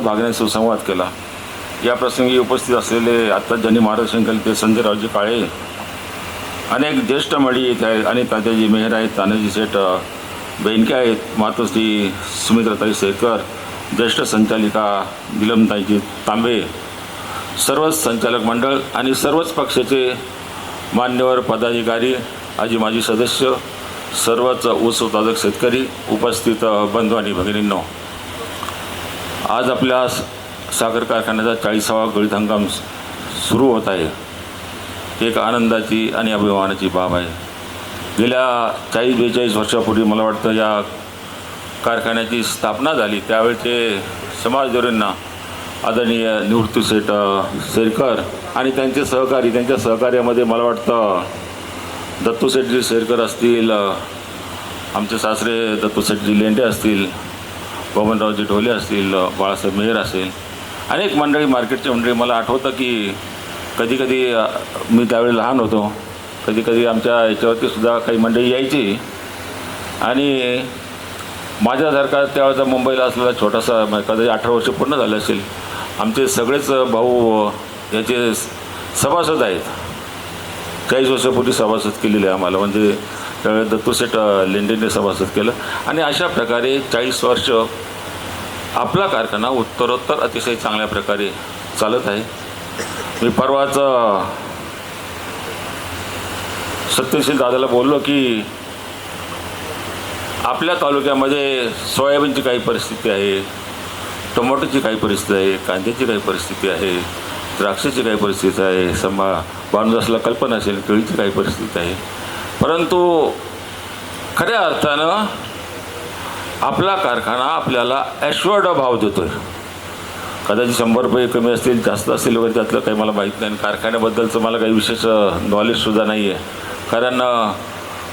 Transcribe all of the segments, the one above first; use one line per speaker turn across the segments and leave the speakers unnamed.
भागण्याने सुसंवाद केला. या प्रसंगी उपस्थित असलेले आत्ता ज्यांनी महाराज केले ते संजयरावजी काळे अनेक ज्येष्ठ मळी येत आहेत आणि तात्याजी मेहर आहेत तानाजी शेठ अ, बेनके आहेत मातोश्री सुमित्राताई शेखर ज्येष्ठ संचालिका निलमताईजी तांबे सर्वच संचालक मंडळ आणि सर्वच पक्षाचे मान्यवर पदाधिकारी आजी माजी सदस्य सर्वच ऊस उत्पादक शेतकरी उपस्थित बंधू आणि भगिनींनो. आज आपल्या स- साखर कारखान्याचा चाळीसावा गळीत हंगाम सुरू होत आहे. एक आनंदाची आणि अभिमानाची बाब आहे. गेल्या चाळीस बेचाळीस वर्षापूर्वी मला वाटतं या कारखान्याची स्थापना झाली. त्यावेळचे समाजदोरींना आदरणीय निवृत्ती सेठ सेरकर आणि त्यांचे सहकारी त्यांच्या सहकार्यामध्ये मला वाटतं दत्तू शेठजी सेरकर असतील आमचे सासरे दत्तू शेठजी लेंडे असतील बबनरावजी ढोले असतील बाळासाहेब मेहर असेल अनेक मंडळी मार्केटची मंडळी मला आठवतं की कधीकधी मी त्यावेळी लहान होतो. कधी कधी आमच्या याच्यावरती सुद्धा काही मंडळी यायची. आणि माझ्यासारखा त्यावेळेचा मुंबईला असलेला छोटासा म्हणजे कदाचित अठरा वर्ष पूर्ण झाले असेल आमचे सगळेच भाऊ याचे सभासद आहेत. चाळीस वर्षापूर्वी सभासद केलेले आम्हाला म्हणजे त्यावेळेस दत्तूशेठ अ, लेंडेने सभासद केलं. आणि अशा प्रकारे चाळीस वर्ष आपला कारखाना उत्तरोत्तर अतिशय चांगल्या प्रकारे चालत आहे. मी परवाच सत्यशील दादाला बोललो की आपल्या तालुक्यामध्ये सोयाबीनची काही परिस्थिती आहे टोमॅटोची काही परिस्थिती आहे कांद्याची काही परिस्थिती आहे द्राक्षाची काही परिस्थिती आहे संभा बांधवासला कल्पना असेल केळीची काही परिस्थिती आहे. परंतु खऱ्या अर्थानं आपला कारखाना आपल्याला ॲश्वर्ड भाव देतो आहे कदाचित शंभर रुपये कमी असतील जास्त असतील वगैरे त्यातलं काही मला माहीत नाही. आणि कारखान्याबद्दलचं मला काही विशेष नॉलेजसुद्धा नाही आहे कारण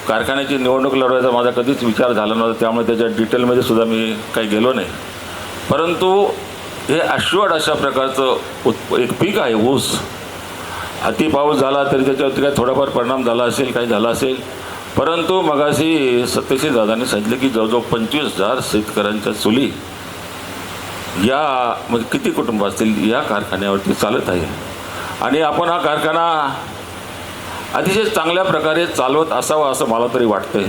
कारखान्याची निवडणूक लढवायचा माझा कधीच विचार झाला नव्हता. त्यामुळे त्याच्या डिटेलमध्ये सुद्धा मी काही गेलो नाही. परंतु हे अश्वड अशा प्रकारचं उत् एक पीक आहे ऊस. अति पाऊस झाला तरी त्याच्यावरती काय थोडाफार परिणाम झाला असेल काही झाला असेल परंतु मगाशी सत्यशील दादांनी सांगितलं की जवळजवळ पंचवीस हजार शेतकऱ्यांच्या चुली या म्हणजे किती कुटुंब असतील या कारखान्यावरती चालत आहे. आणि आपण हा कारखाना अतिशय चांगल्या प्रकारे चालवत असावा असं मला तरी वाटतं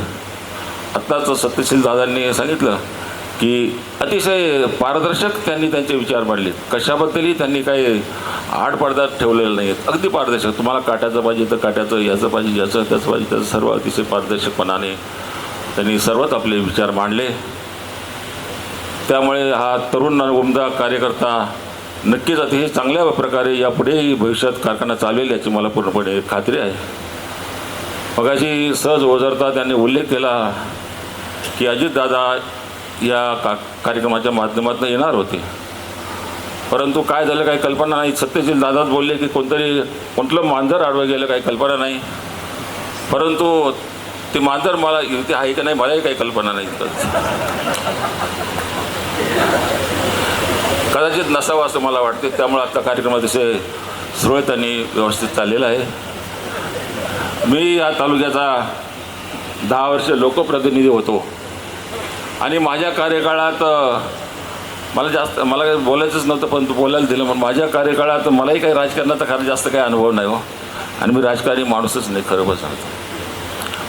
आत्ताच सत्यशील दादांनी सांगितलं की अतिशय पारदर्शक त्यांनी त्यांचे विचार मांडले. कशाबद्दलही त्यांनी काही आडपडदा ठेवलेलं नाही आहेत अगदी पारदर्शक. तुम्हाला काट्याचं पाहिजे तर काट्याचं याचं पाहिजे याचं त्याचं पाहिजे त्याचं सर्व अतिशय पारदर्शकपणाने त्यांनी सर्वच आपले विचार मांडले. त्यामुळे हा तरुण उमदा कार्यकर्ता नक्कीच अतिशय चांगल्या प्रकारे यापुढेही भविष्यात कारखाना चालवेल याची मला पूर्णपणे खात्री आहे. मगाशी सहज ओझरता त्यांनी उल्लेख केला की अजितदादा या का कार्यक्रमाच्या माध्यमातून येणार होते. परंतु काय झालं काही कल्पना नाही. सत्यशील दादाच बोलले की कोणतरी कोणतं मांजर आडवं गेलं काही कल्पना नाही. परंतु ते मांजर मला इथे आहे का नाही मलाही काही कल्पना नाही. कदाचित नसावं असं मला वाटते. त्यामुळे आत्ता कार्यक्रम अतिशय सुरळीत आणि व्यवस्थित चाललेला आहे. मी या तालुक्याचा दहा वर्ष लोकप्रतिनिधी होतो. आणि माझ्या कार्यकाळात मला जास्त मला काही बोलायचंच नव्हतं पण तू बोलायला दिलं पण माझ्या कार्यकाळात मलाही काही राजकारणाचा खरं जास्त काही अनुभव नाही हो. आणि मी राजकारणी माणूसच नाही खरं बस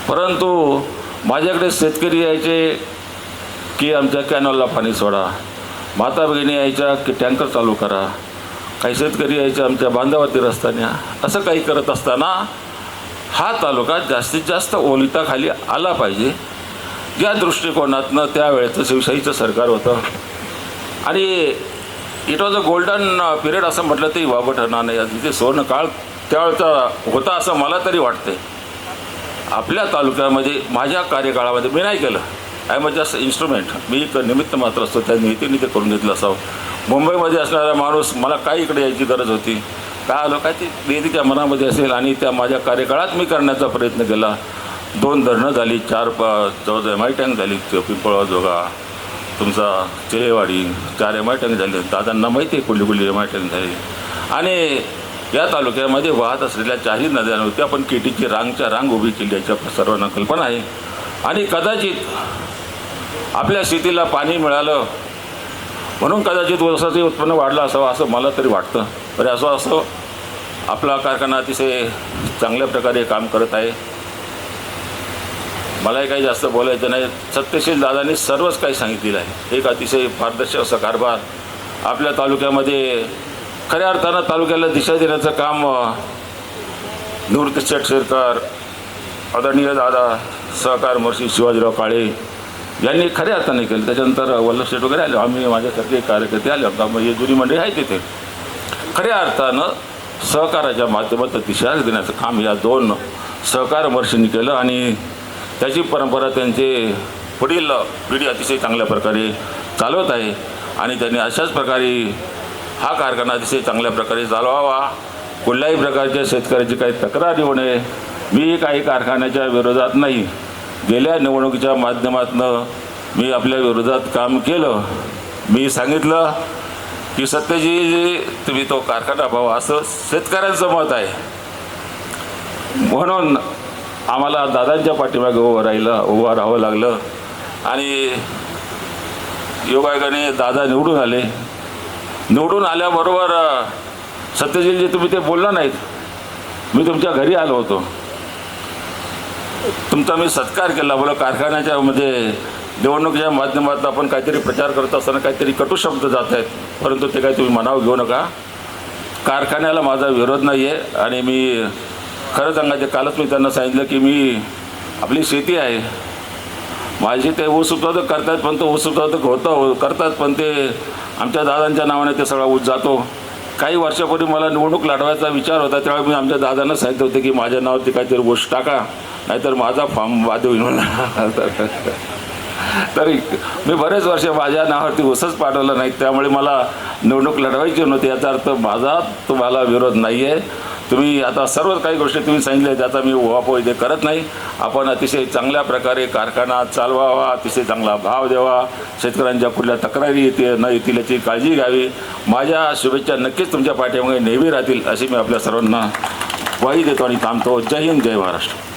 परंतु माझ्याकडे शेतकरी यायचे की आमच्या कॅनॉलला पाणी सोडा माता भगिनी यायच्या की टँकर चालू करा काही शेतकरी यायचे आमच्या बांधावरती रस्त्याने असं काही करत असताना हा तालुका जास्तीत जास्त ओलिताखाली आला पाहिजे. या दृष्टिकोनातनं त्यावेळेचं शिवशाहीचं सरकार होतं. आणि it was a golden period असं म्हटलं तरी वावं ठरणार नाही. तिथे सुवर्ण काळ त्यावेळेचा होता असं मला तरी वाटते आपल्या तालुक्यामध्ये माझ्या कार्यकाळामध्ये मी नाही केलं. आय एम जस्ट इन्स्ट्रुमेंट मी एक निमित्त मात्र असतो त्या निमित्ताने ते करून घेतलं असावं. मुंबईमध्ये असणारा माणूस मला काय इकडे यायची गरज होती? काय आलो? काय ती वेदिका मनामध्ये असेल आणि त्या माझ्या कार्यकाळात मी करण्याचा प्रयत्न केला. दोन धरणं झाली चार पा चौदा एम आय टँक झाली पिंपळा जोगा तुमचा चिरेवाडी चार एम आय टँक झाले. दादांना माहिती आहे कुठली कुठली एम आय टँक झाली. आणि या तालुक्यामध्ये वाहत असलेल्या चारही नद्या नव्हत्या पण केटीची रांगच्या रांग उभी केली याच्या सर्वांना कल्पना आहे. आणि कदाचित आपल्या शेतीला पाणी मिळालं म्हणून कदाचित वसाचे उत्पन्न वाढलं असावं असं मला तरी वाटतं. तरी असं असं आपला कारखाना अतिशय चांगल्या प्रकारे काम करत आहे. मलाही काही जास्त बोलायचं नाही. सत्यशील दादांनी सर्वच काही सांगितलेलं आहे. एक अतिशय पारदर्शक असा कारभार आपल्या तालुक्यामध्ये खऱ्या अर्थानं तालुक्याला दिशा देण्याचं काम निवृत्त शेठ शेरकर आदरणीय दादा सहकार महर्षी शिवाजीराव काळे यांनी खऱ्या अर्थाने केलं. त्याच्यानंतर वल्लभ शेठ वगैरे आले. आम्ही माझ्यासारखे कार्यकर्ते आले. होता मग हे जुनी मंडळी आहे तिथे. खऱ्या अर्थानं सहकाराच्या माध्यमातून दिशा देण्याचं काम या दोन सहकार महर्षींनी केलं आणि त्याची परंपरा त्यांचे पुढील पिढी अतिशय चांगल्या प्रकारे चालवत आहे आणि त्यांनी अशाच प्रकारे हा कारखाना अतिशय चांगल्या प्रकारे चालवावा. कुठल्याही प्रकारच्या शेतकऱ्याची काही तक्रार येऊ नये. मी काही कारखान्याच्या विरोधात नाही. गेल्या निवडणुकीच्या माध्यमातून मी आपल्या विरोधात काम केलं. मी सांगितलं की सत्यजी तुम्ही तो कारखाना पाहावा असं शेतकऱ्यांचं मत आहे. म्हणून आम्हाला दादांच्या पाठीमागे उभं राहिलं उभं राहावं लागलं. आणि योगायोगाने दादा निवडून आले. निवडून आल्याबरोबर अ, तुम्ही ते बोलला नाहीत. मी तुमच्या घरी आलो होतो. तुमचा मी सत्कार केला. बोला कारखान्याच्या मध्ये निवडणुकीच्या माध्यमातून आपण काहीतरी प्रचार करत असताना काहीतरी कटू शब्द जात आहेत. परंतु ते काही तुम्ही मनावर घेऊ नका. कारखान्याला माझा विरोध नाही आहे आणि मी खरं सांगायचं कालच मी त्यांना सांगितलं की मी आपली शेती आहे. माझी ते ऊस उत्पादक करतात पण तो ऊस उत्पादक होतं करतात पण ते आमच्या दादांच्या नावाने ते सगळा ऊस जातो. काही वर्षापूर्वी मला निवडणूक लढवायचा विचार होता त्यावेळी मी आमच्या दादांना सांगितलं होतं की माझ्या नावावरती काहीतरी ऊस टाका नाहीतर माझा फॉर्म वाद होईल म्हणा तरी मी बरेच वर्ष माझ्या नावावरती ऊसच पाठवलं नाही त्यामुळे मला निवडणूक लढवायची नव्हती याचा अर्थ माझा तुम्हाला विरोध नाही आहे तुम्ही आता सर्व काही गोष्टी तुम्ही सांगितल्या त्याचा मी उहापोह इथे करत नाही. आपण अतिशय चांगल्या प्रकारे कारखाना चालवावा अतिशय चांगला भाव द्यावा. शेतकऱ्यांच्या कुठल्या तक्रारी येते न येतील याची काळजी घ्यावी. माझ्या शुभेच्छा नक्कीच तुमच्या पाठीमागे नेहमी राहतील अशी मी आपल्या सर्वांना ग्वाही देतो आणि थांबतो. जय हिंद जय महाराष्ट्र.